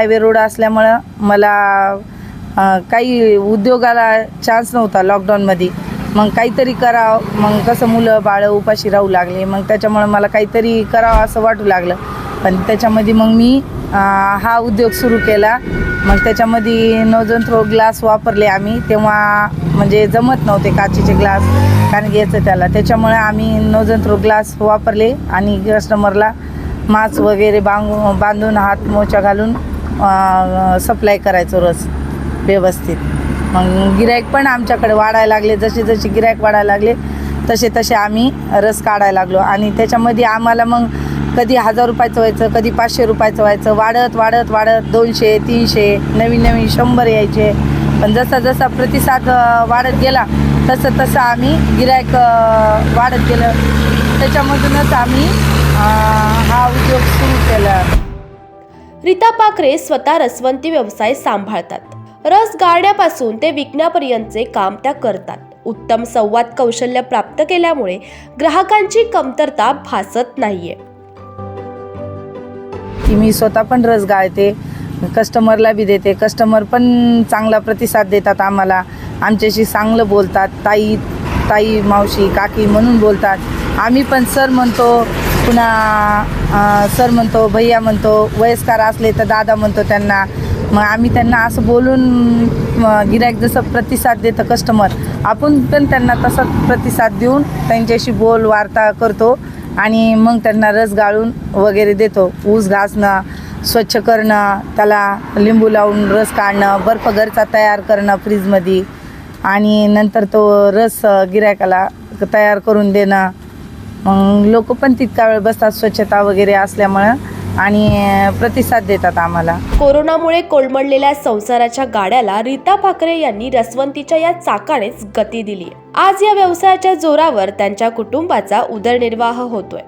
Highway road असल्यामुळं मला काही उद्योगाला चान्स नव्हता लॉकडाऊनमध्ये मग काहीतरी करावं. मग कसं मुलं बाळं उपाशी राहू लागले. मग त्याच्यामुळं मला काहीतरी करावं असं वाटू लागलं. पण त्याच्यामध्ये मग मी हा उद्योग सुरू केला. मग त्याच्यामध्ये नोजन थ्रो ग्लास वापरले आम्ही. तेव्हा म्हणजे जमत नव्हते काचेचे ग्लास कारण घ्यायचं त्याला. त्याच्यामुळे आम्ही नोजन थ्रो ग्लास वापरले आणि कस्टमरला मास्क वगैरे बांगू बांधून हात मोचा घालून सप्लाय करायचो रस व्यवस्थित. मग गिरायक पण आमच्याकडे वाढायला लागले जसे जसे गिरायक वाढायला लागले तसे तसे आम्ही रस काढायला लागलो. आणि त्याच्यामध्ये आम्हाला मग कधी हजार रुपयाचं व्हायचं कधी पाचशे रुपयाचं व्हायचं वाढत वाढत वाढत दोनशे तीनशे नवीन नवीन शंभर यायचे. पण जसा जसा प्रतिसाद वाढत गेला तसं तसं आम्ही गिरायक वाढत गेलं. त्याच्यामधूनच आम्ही हा उद्योग सुरू केला. रीता पाखरे स्वतः रसवंती व्यवसाय सांभाळतात. रस गाळण्यापासून ते विकण्यापर्यंतचे काम त्या करतात. उत्तम संवाद कौशल्य प्राप्त केल्यामुळे ग्राहकांची कमतरता भासत नाहीये. मी स्वतः पण रस गाळते कस्टमरला बी देते. कस्टमर पण चांगला प्रतिसाद देतात आम्हाला. आमच्याशी चांगलं बोलतात. ताई ताई मावशी काकी म्हणून बोलतात. आम्ही पण सर म्हणतो पुन्हा सर म्हणतो भैया म्हणतो वयस्कर असले तर दादा म्हणतो त्यांना. मग आम्ही त्यांना असं बोलून गिरायक जसं प्रतिसाद देतं कस्टमर आपण पण त्यांना तसं प्रतिसाद देऊन त्यांच्याशी बोल वार्ता करतो आणि मग त्यांना रस गाळून वगैरे देतो. ऊस घासणं स्वच्छ करणं त्याला लिंबू लावून रस काढणं बर्फ घरचा तयार करणं फ्रीजमध्ये आणि नंतर तो रस गिरायकाला तयार करून देणं. मग लोक पण तितका वेळ बसतात स्वच्छता वगैरे असल्यामुळं आणि प्रतिसाद देतात आम्हाला. कोरोनामुळे कोलमडलेल्या संसाराच्या गाड्याला रीता पाखरे यांनी रसवंतीच्या या चाकानेच गती दिली. आज या व्यवसायाच्या जोरावर त्यांच्या कुटुंबाचा उदरनिर्वाह होतोय.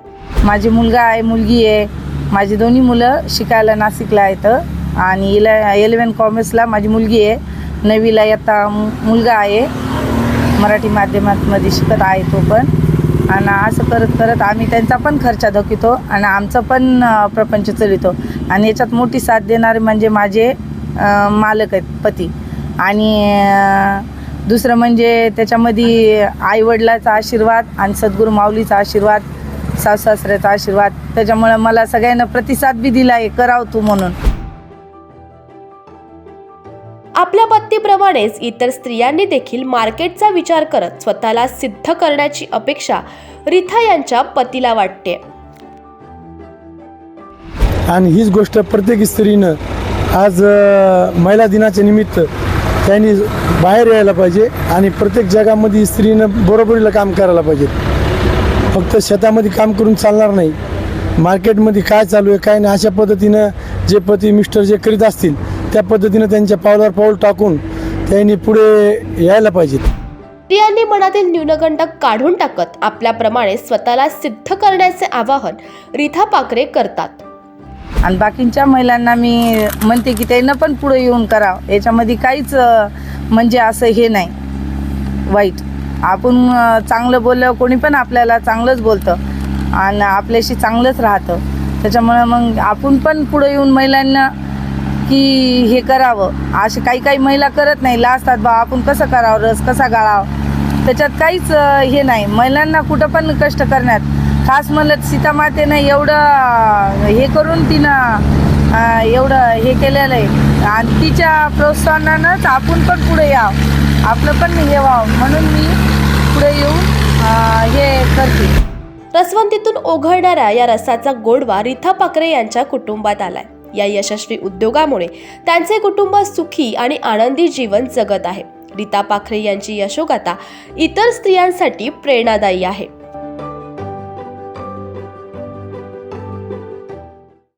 माझी मुलगा आहे मुलगी आहे. माझी दोन्ही मुलं शिकायला नाशिकला आहेत. आणि इले इलेवन कॉमर्सला माझी मुलगी आहे. नवीला येता मु- मुलगा आहे. मराठी माध्यमामध्ये शिकत आहे तो पण. आणि असं करत करत आम्ही त्यांचा पण खर्च धकितो आणि आमचं पण प्रपंच चलितो आणि याच्यात मोठी साथ देणारे म्हणजे माझे मालक आहेत पती. आणि दुसरं म्हणजे त्याच्यामध्ये आईवडिलाचा आशीर्वाद आणि सद्गुरू माऊलीचा आशीर्वाद सासऱ्याचा आशीर्वाद. त्याच्यामुळं मला सगळ्यांना प्रतिसाद बी दिला आहे कराव तू म्हणून. आपल्या पत्नीप्रमाणेच इतर स्त्रियांनी देखील मार्केटचा विचार करत स्वतःला सिद्ध करण्याची अपेक्षा रिथा यांच्या पतीला वाटते. आणि हीच गोष्ट प्रत्येक स्त्रीनं आज महिला दिनाच्या निमित्त त्यांनी बाहेर यायला पाहिजे आणि प्रत्येक जगामध्ये स्त्रीनं बरोबरीला काम करायला पाहिजे. फक्त शेतामध्ये काम करून चालणार नाही. मार्केटमध्ये काय चालू आहे काय नाही अशा पद्धतीनं जे पती मिस्टर जे करीत असतील त्या पद्धतीनं त्यांच्या पावलावर पाऊल टाकून त्यांनी पुढे यायला पाहिजेत. स्त्रियांनी मनातील न्यूनगंड काढून टाकत आपल्याप्रमाणे स्वतःला सिद्ध करण्याचे आवाहन रिथा पाखरे करतात. आणि बाकीच्या महिलांना मी म्हणते की त्यांना पण पुढे येऊन करावं. याच्यामध्ये काहीच म्हणजे असं हे नाही. वाईट. आपण चांगलं बोललं कोणी पण आपल्याला चांगलंच बोलतं. आणि आपल्याशी चांगलंच राहतं. त्याच्यामुळं मग आपण पण पुढे येऊन महिलांना की हे करावं. असे काही काही महिला करत नाही. लाजतात बा आपण कसं करावं? रस कसा गाळावं? त्याच्यात काहीच हे नाही. महिलांना कुठं पण कष्ट करण्यात. खास म्हणलं सीतामातेनं एवढं हे करून तिनं एवढं हे केलेलं आहे. आणि तिच्या प्रोत्साहनानंच आपण पण पुढे यावं. आपलं पण हे व्हावं. म्हणून मी पुढे येऊन हे करते. रसवंतीतून ओघळणाऱ्या या रसाचा गोडवा रिथा पाकरे यांच्या कुटुंबात आलाय. या यशस्वी उद्योगामुळे त्यांचे कुटुंब सुखी आणि आनंदी जीवन जगत आहे. रीता पाखरे यांची यशोगाथा इतर स्त्रियांसाठी प्रेरणादायी आहे.